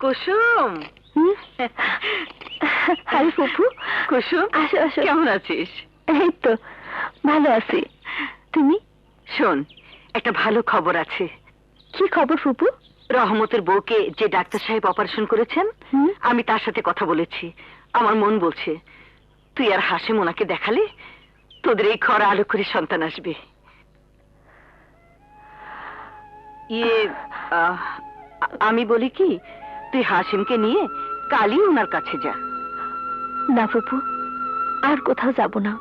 কুসুম। আরে ফুপু কুসুম আসো আসো। কেমন আছিস? এই তো ভালো আছি। তুমি? শোন একটা ভালো খবর আছে। কি খবর ফুপু? রহমতের বউকে যে ডাক্তার সাহেব অপারেশন করেছেন আমি তার সাথে কথা বলেছি। আমার মন বলছে তুই আর হাসিম ওনাকে দেখালে তোদের এই খরা আলো করে সন্তান আসবে। ইয়ে আমি বলি কি তুই হাসিমকে নিয়ে কালই ওনার কাছে যা। না ফুপু আর কোথাও যাব না।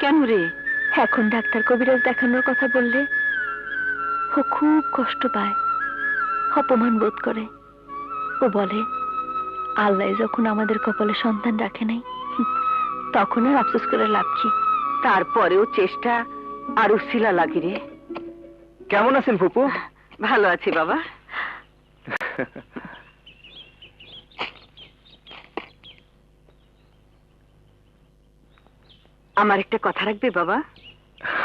কেন রে? এখন ডাক্তার কবিরাজ দেখানোর কথা বললে ও খুব কষ্ট পায় অপমান বোধ করে। ও বলে আল্লাহ যখন আমাদের কপালে সন্তান রাখে নাই তখন আর আফসোস করে লাভ কি? তারপরেও চেষ্টা আর উশিলা লাগে রে। কেমন আছেন ফুপু? ভালো আছি বাবা। আমার একটা কথা রাখবে বাবা?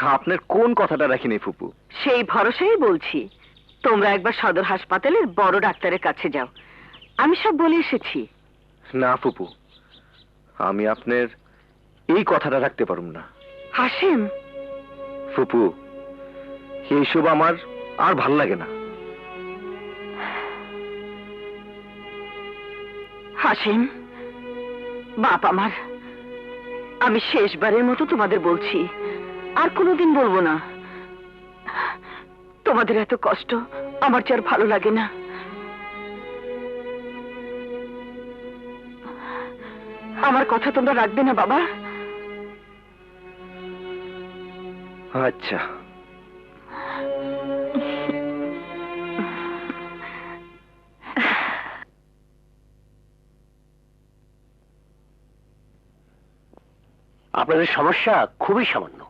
আপনার কোন কথাটা রাখিনি ফুপু? সেই ভরসাই বলছি তোমরা একবার সদর হাসপাতালের বড় ডাক্তারের কাছে যাও। আমি সব বলে এসেছি। না ফুপু আমি আপনার এই কথাটা রাখতে পারুম না। হাসিম? ফুপু এইসব আমার আর ভালো লাগে না। হাসিম বাপ আমার। আমি শেষবারের মতো তোমাদের বলছি, আর কোনোদিন বলব না। তোমাদের এত কষ্ট আমার যে আর ভালো লাগে না। আমার কথা তোমরা রাখবে না, বাবা। আচ্ছা। আপনাদের সমস্যা খুবই সামান্য।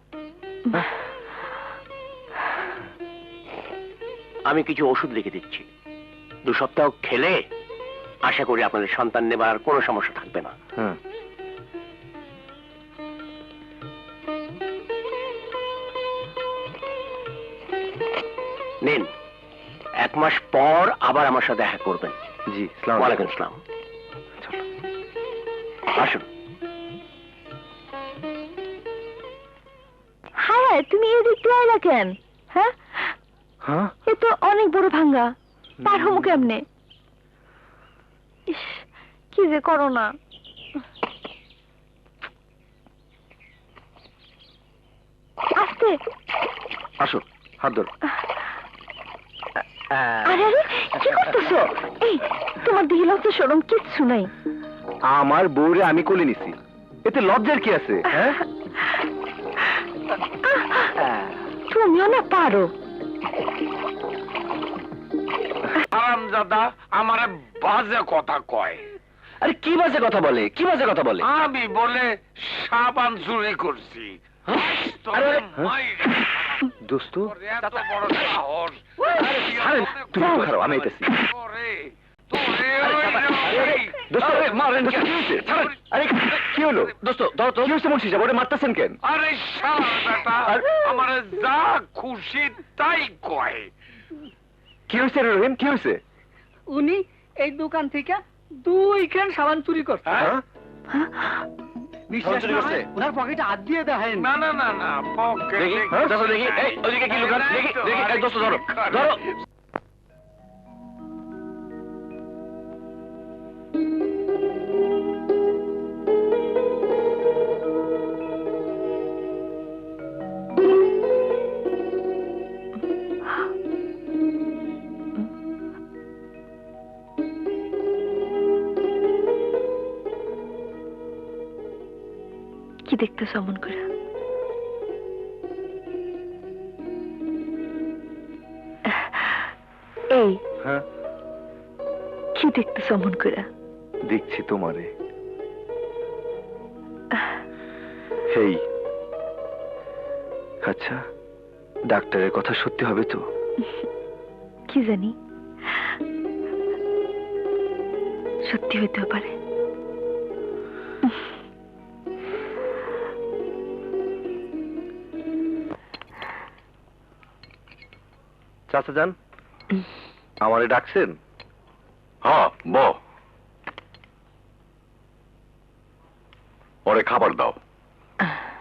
আমি কিছু ওষুধ লিখে দিচ্ছি। দু সপ্তাহ খেলে আশা করি আপনাদের সন্তান নেবার আর কোনো সমস্যা থাকবে না। নিন এক মাস পর আবার আমার সাথে দেখা করবেন। জি সালাম ওয়ালাইকুম আসসালাম আসুন। তুমি এদিক দিয়ে আইলা কেন? হ্যাঁ? হ্যাঁ? এ তো অনেক বড় ভাঙ্গা। পার হব কেমনে? ইস, কি যে করো না। আস্তে। আসো হাত ধরো। আরে আরে কি করতেছো? এই তোমার দিকে লজ্জা সরম কিচ্ছু নাই। আমার বউরে আমি কোলে নিছি। এতে লজ্জার কি আছে হ্যাঁ? তুমিও না পারো। আমারে বাজে কথা কয়। আরে কি বাজে কথা বলে? কি বাজে কথা বলে? আমি বলে সাবান চুরি করছি। মাইর। দোস্ত? বড় সাহস। তুমি খারাপ, আমি আইতাছি। তোরে, তোরে আরে, ওই আরে, রে আরে। দোস্ত, মারেন, দোস্ত, কি হয়েছে? ছাড়েন। আরে, কি হলো? দোস্ত, ধরো তো। কি হয়েছে মুন্সি সাহেব? ওরে মারতেছেন কেন? আরে শালা বেটা আর- আমারে যা খুশি তাই কয় কি হয়েছে রহিম? কি হয়েছে? উনি এই দোকান থেকে দুই খান সাবান চুরি করছে হ্যাঁ? বিশ্বাস করছে? হয় ওনার পকেটে হাত দিয়ে দেখেন না না না না পকেটে দেখি, হ্যাঁ, দেখি, এই, ওদিকে কি লুকান? দেখি, দেখি, দোস্ত, ধরো, ধরো। দেখতেছো অমন করে। এই হ্যাঁ, কি দেখতেছো অমন করে। দেখছি তোমারে। হেই আচ্ছা ডাক্তারের কথা সত্যি হবে তো? কি জানি সত্যি হইতেও পারে। চাচা যান। আমারে ডাকছেন? হ্যাঁ ব। ওরে খাবার দাও।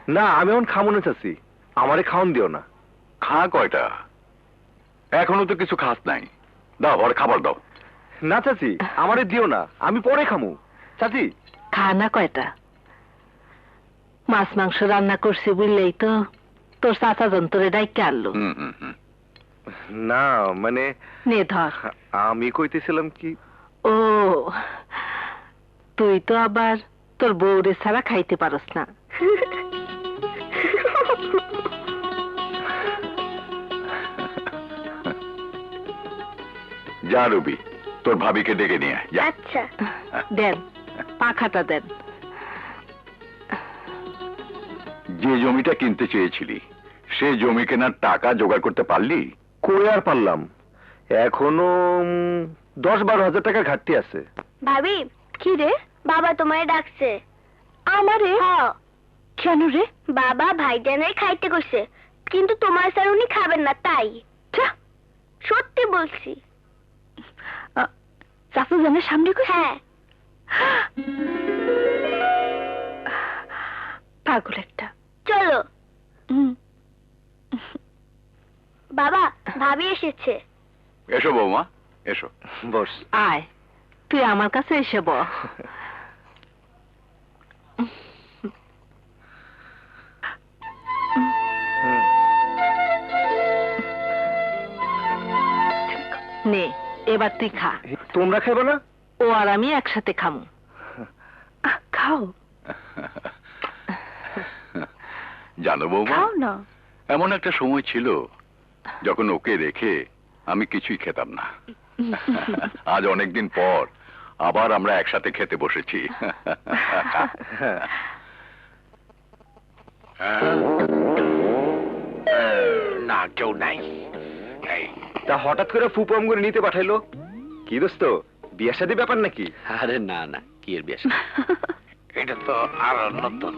না আমি এখন খামো না চাচি। আমারে খাওন দিও না। খা কয়টা? এখনও তো কিছু খাস নাই। দাও ওরে খাবার দাও। না চাচি আমারে দিও না। আমি পরে খামু। চাচি। খা না কয়টা? মাছ মাংস রান্না করছি বুঝলেই তো। তোর চাচা যন্ত্রে ডাইকে আনলো। হুম হুম। না মানে নে ধর আমি কইতেছিলাম কি ও তুই তো আবার তোর বউরে ছাড়া খাইতে পারস না। যা রবি তোর ভাবিকে ডেকে নিয়ে আচ্ছা দেন পাখাটা দেন। যে জমিটা কিনতে চেয়েছিলি সে জমি কেনার টাকা জোগাড় করতে পারলি? কই আর পারলাম। এখনও দশ বারো হাজার টাকার ঘাটতি আছে। ভাবি কি রে? বাবা তোমায় ডাকছে। আমারে? কেন রে? বাবা ভাইজানের খাইতে কইছে কিন্তু তোমার স্যার উনি খাবেন না তাই। সত্যি বলছি। জানের সামনে হ্যাঁ। পাগল একটা। চলো। বাবা ভাবি এসেছে। এসো বৌমা এসো। বস। আয় তুই আমার কাছে এসে ব নে এবার তুই খা। তোমরা খাইবে না? ও আর আমি একসাথে খামু। খাও। জানো বৌমা খাও না। এমন একটা সময় ছিল যখন ওকে রেখে আমি কিছুই খেতাম না। আজ অনেকদিন পর আবার আমরা একসাথে খেতে বসেছি। না কেউ নাই। তা হঠাৎ করে ফুপম করে নিতে পাঠাইলো? কি দোস্ত বিয়ে শাদী ব্যাপার নাকি? আরে না না কি এর বিয়ে এটা তো আর নতুন।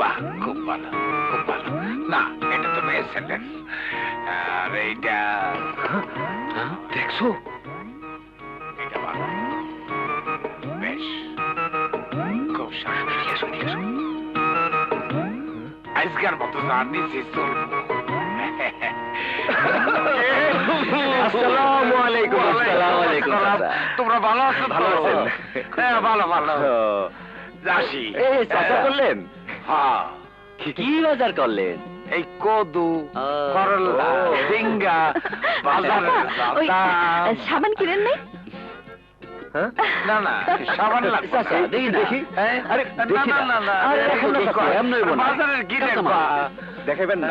বাহ খুব ভালো খুব ভালো। না এটা তো মেয়ে আর এইটা হ্যাঁ? দেখছ? এটা বেশ। খুব আজকের মতো জানি আসসালামু আলাইকুম আসসালামু আলাইকুম তোমরা ভালো আছো ভালো আছেন? হ্যাঁ ভালো ভালো। যাসি এই চাচা করলেন? হ্যাঁ। কি বাজার করলেন? এই কদু করলা। ঝিঙ্গা বাজারে সাবান কিনেন নাই? হ্যাঁ? না না সাবান লাগবে দেখি, দেখি। হ্যাঁ? আরে, না। বাজারের কি দেখবা? দেখাইবেন না?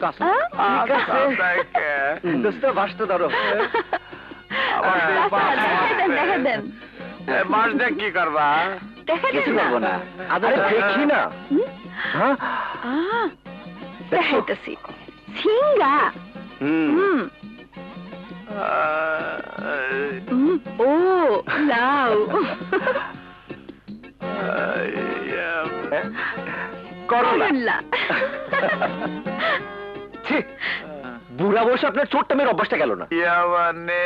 কাঁচা। ঠিক আছে। দেখে। দোস্ত ভাসতে ধরো। হ্যাঁ, কি করবা? দেখা কিছু করব না। আরে দেখি না। হ্যাঁ? দেখাইতেছি সিঙ্গা হুম ও লাউ? করলা বুড়া বসে আপনার চোটটা মেয়ের অভ্যাসটা গেল না। ইয়া মানে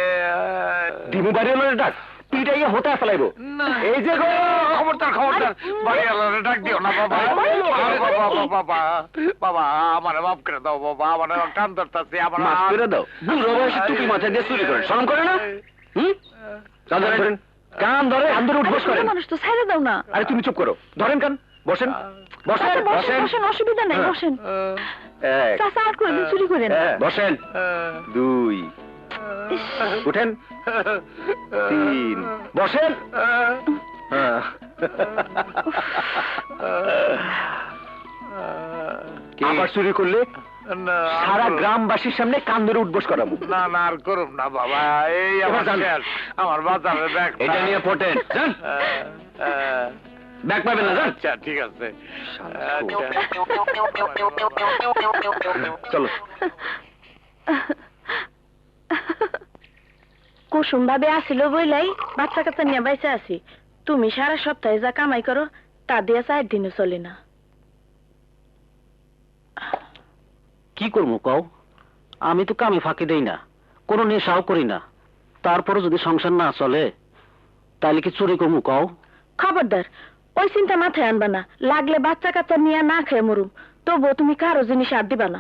দিমু বাড়ি হলো ডাক। পিটাইয়া হতে ফেলাইবো এই যে গো খবরদার খবরদার। বাড়ি আলাদা ডাক দিও না বাবা। বাবা বাবা বাবা। আমার মাফ করে দাও বাবা। আমার কান ধরতাছে আমার মাফ করে দাও। বুড়ো বয়সে টুপি মাথায় দিয়ে চুরি করে। শরম করে না? হুম? কান ধরেন। কান ধরে কান ধরে উঠবস করেন। মানুষ তো ছেড়ে দাও না। আরে তুমি চুপ করো। ধরেন কান। বসেন। বসেন। আচ্ছা, বসেন বসেন। বসেন অসুবিধা নাই হ্যাঁ। বসেন। এক চাচা আর কোনদিন চুরি করেন। হ্যাঁ, বসেন। দুই। উঠেন। তিন। বসেন। আবার চুরি করলে? সারা গ্রামবাসীর সামনে কান ধরে উঠবস করাবো না না আর করুম না বাবা। এই আমার। আমার বাজারে ব্যাগ এটা নিয়ে ফোটেন। ব্যাগ পাবেন না আচ্ছা ঠিক আছে। চলো। কুসুম ভাবে আসিল বইলাই বাচ্চা কাচ্চা নিয়ে বাইসে আছি। তুমি সারা সপ্তাহে যা কামাই করো তা দিয়ে চার দিনও চলে না। কি করব কও? আমি তো কামে ফাঁকি দেই না কোনো নেশাও করি না। তারপরে যদি সংসার না চলে তাহলে কি চুরি করব কও? খবরদার ওই চিন্তা মাথায় আনবা না। লাগলে বাচ্চা কাচ্চা নিয়ে না খেয়ে মরুম। তবুও তুমি কারও জিনিস আর দিবা না।